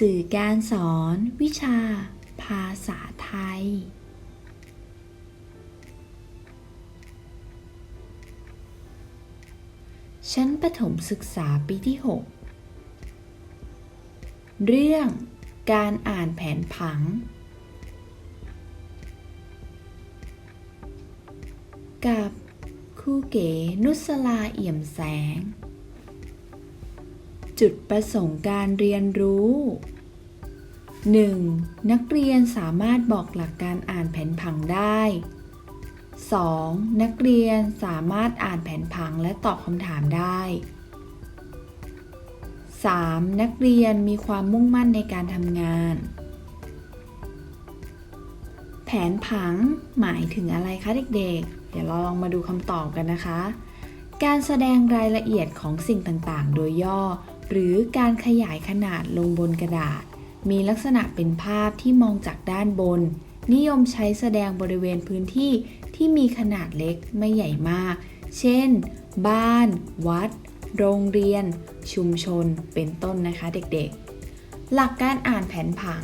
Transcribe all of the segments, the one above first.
สื่อการสอนวิชาภาษาไทย ชั้นประถมศึกษาปีที่ 6 เรื่องการอ่านแผนผัง กับครูเก๋นุสลาเอี่ยมแสง จุดประสงค์การเรียนรู้ 1. นักเรียนสามารถบอกหลักการอ่านแผนผังได้ 2. นักเรียนสามารถอ่านแผนผังและตอบคำถามได้ 3. นักเรียนมีความมุ่งมั่นในการทำงาน แผนผังหมายถึงอะไรคะเด็กๆ เดี๋ยวเราลองมาดูคำตอบกันนะคะ การแสดงรายละเอียดของสิ่งต่างๆ โดยย่อ หรือการขยายขนาดลงบนกระดาษ มีลักษณะเป็นภาพที่มองจากด้านบน นิยมใช้แสดงบริเวณพื้นที่ที่มีขนาดเล็กไม่ใหญ่มาก เช่น บ้าน วัด โรงเรียน ชุมชน เป็นต้นนะคะเด็กๆ หลักการอ่านแผนผัง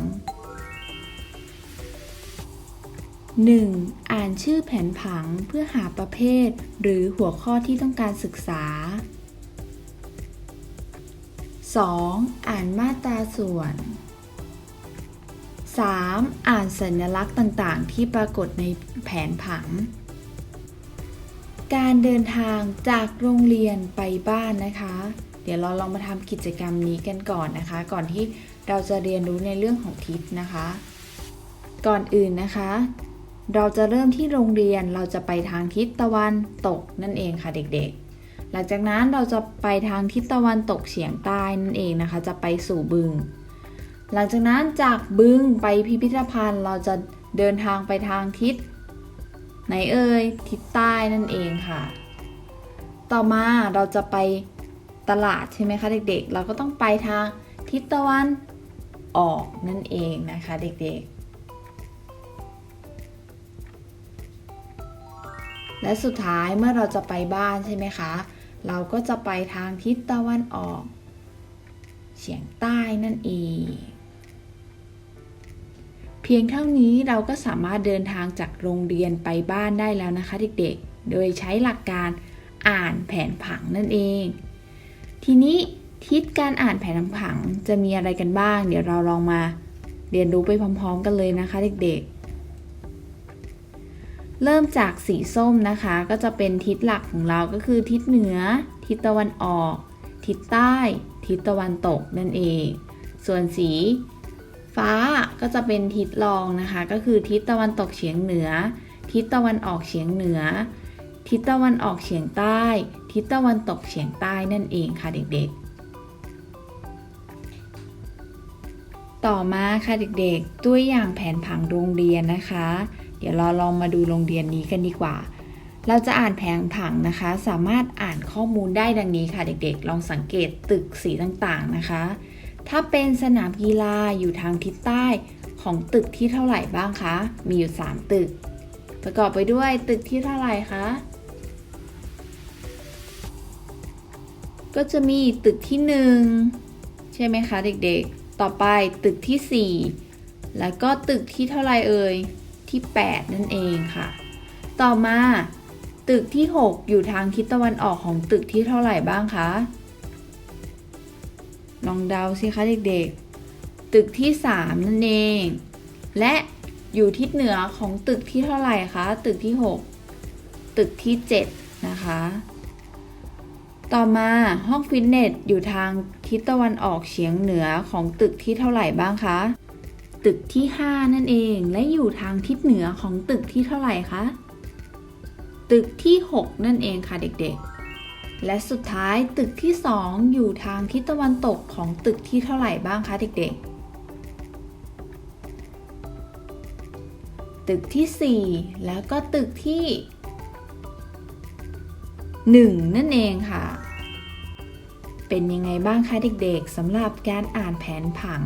1. อ่านชื่อแผนผังเพื่อหาประเภท หรือหัวข้อที่ต้องการศึกษา 2. อ่านมาตราส่วน 3. อ่านสัญลักษณ์ต่างๆ ที่ปรากฏในแผนผัง การเดินทางจากโรงเรียนไปบ้านนะคะ เดี๋ยวเราลองมาทำกิจกรรมนี้กันก่อนนะคะ ก่อนที่เราจะเรียนรู้ในเรื่องของทิศนะคะ ก่อนอื่นนะคะ เราจะเริ่มที่โรงเรียนเราจะไปทางทิศตะวันตกนั่นเองค่ะเด็กๆ หลังจากนั้นเราจะไปทางทิศตะวันตกเฉียงใต้นั่นเองนะคะ จะไปสู่บึง หลังจากนั้นจากบึงไปพิพิธภัณฑ์ เราจะเดินทางไปทางทิศไหนเอ่ยทิศใต้นั่นเองค่ะ ต่อมาเราจะไปตลาดใช่ไหมคะเด็กๆ เราก็ต้องไปทางทิศตะวันออกนั่นเองนะคะเด็กๆ และสุดท้ายเมื่อเราจะไปบ้านใช่ไหมคะ เราก็จะไปทางทิศตะวันออก เฉียงใต้นั่นเอง เพียงเท่านี้เราก็สามารถเดินทางจากโรงเรียนไปบ้านได้แล้วนะคะเด็กๆ โดยใช้หลักการอ่านแผนผังนั่นเอง ทีนี้ทิศการอ่านแผนผังจะมีอะไรกันบ้าง เดี๋ยวเราลองมาเรียนรู้ไปพร้อม ๆ กันเลยนะคะเด็กๆ เริ่มจากสีส้มนะคะ ก็จะเป็นทิศหลักของเราก็คือทิศเหนือ ทิศตะวันออก ทิศใต้ ทิศตะวันตกนั่นเอง ส่วนสีฟ้าก็จะเป็นทิศรองนะคะ ก็คือทิศตะวันตกเฉียงเหนือ ทิศตะวันออกเฉียงเหนือ ทิศตะวันออกเฉียงใต้ ทิศตะวันตกเฉียงใต้นั่นเองค่ะเด็กๆ ต่อมาค่ะเด็กๆ ตัวอย่างแผนผังโรงเรียนนะคะ เดี๋ยวเราลองมาดูโรงเรียนนี้กันดีกว่า เราจะอ่านแผนผังนะคะ สามารถอ่านข้อมูลได้ดังนี้ค่ะเด็กๆ ลองสังเกตตึกสีต่างๆนะคะ ถ้าเป็นสนามกีฬาอยู่ทางทิศใต้ของตึกที่เท่าไหร่บ้างคะ มีอยู่ 3 ตึก ประกอบไปด้วยตึกที่เท่าไหร่คะ ก็จะมีตึกที่ 1 ใช่ไหมคะเด็กๆ ต่อไปตึกที่ 4 แล้วก็ตึกที่เท่าไหร่เอ่ย ที่ 8 นั่นเองค่ะ ต่อมาตึกที่ 6 อยู่ทางทิศตะวันออกของตึกที่เท่าไหร่บ้างคะ ลองเดาสิคะเด็กๆ ตึกที่ 3 นั่นเอง และอยู่ทิศเหนือของตึกที่เท่าไหร่คะ ตึกที่ 6 ตึกที่ 7 นะคะ ต่อมาห้องฟิตเนสอยู่ทางทิศตะวันออกเฉียงเหนือของตึกที่เท่าไหร่บ้างคะ ตึกที่ 5 นั่นเอง และอยู่ทางทิศเหนือของตึกที่เท่าไหร่คะ ตึกที่ 6 นั่นเองค่ะเด็กๆ และสุดท้ายตึกที่ 2 อยู่ทางทิศตะวันตกของตึกที่เท่าไหร่บ้างคะเด็กๆตึกที่ 4 แล้วก็ตึกที่ 1 นั่นเองค่ะ เป็นยังไงบ้างคะเด็กๆสำหรับการอ่านแผนผัง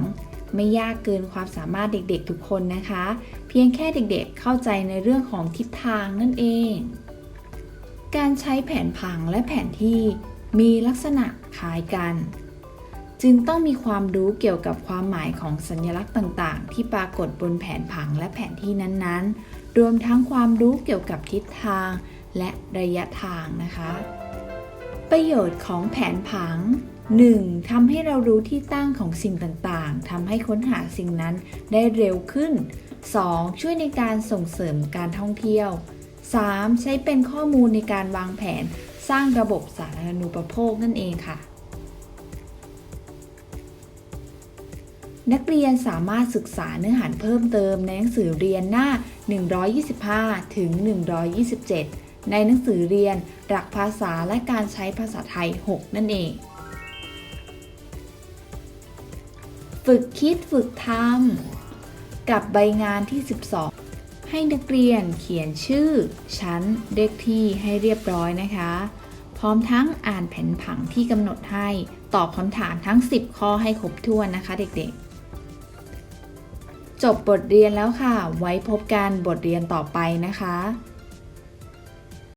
ไม่ยากเกินความสามารถเด็กๆทุกคนนะคะ เพียงแค่เด็กๆเข้าใจในเรื่องของทิศทางนั่นเอง การใช้แผนผังและแผนที่มีลักษณะคล้ายกัน จึงต้องมีความรู้เกี่ยวกับความหมายของสัญลักษณ์ต่างๆ ที่ปรากฏบนแผนผังและแผนที่นั้นๆ รวมทั้งความรู้เกี่ยวกับทิศทางและระยะทางนะคะ ประโยชน์ของแผนผัง 1. ทำให้เรารู้ที่ตั้งของสิ่งต่างๆทำให้ค้นหาสิ่งนั้นได้เร็วขึ้น 2. ช่วยในการส่งเสริมการท่องเที่ยว 3. ใช้เป็นข้อมูลในการวางแผนสร้างระบบสาธารณูปโภคนั่นเองค่ะ นักเรียนสามารถศึกษาเนื้อหาเพิ่มเติมในหนังสือเรียนหน้า 125 ถึง 127 ในหนังสือเรียนหลักภาษาและการใช้ภาษาไทย 6 นั่นเอง ฝึกคิดฝึกทำกับใบงานที่ 12 ให้นักเรียนเขียนชื่อ ชั้นเลขที่ให้เรียบร้อยนะคะ พร้อมทั้งอ่านแผนผังที่กำหนดให้ ตอบคำถามทั้ง 10 ข้อให้ครบถ้วนนะคะ เด็กๆจบบทเรียนแล้วค่ะ ไว้พบกันบทเรียนต่อไปนะคะ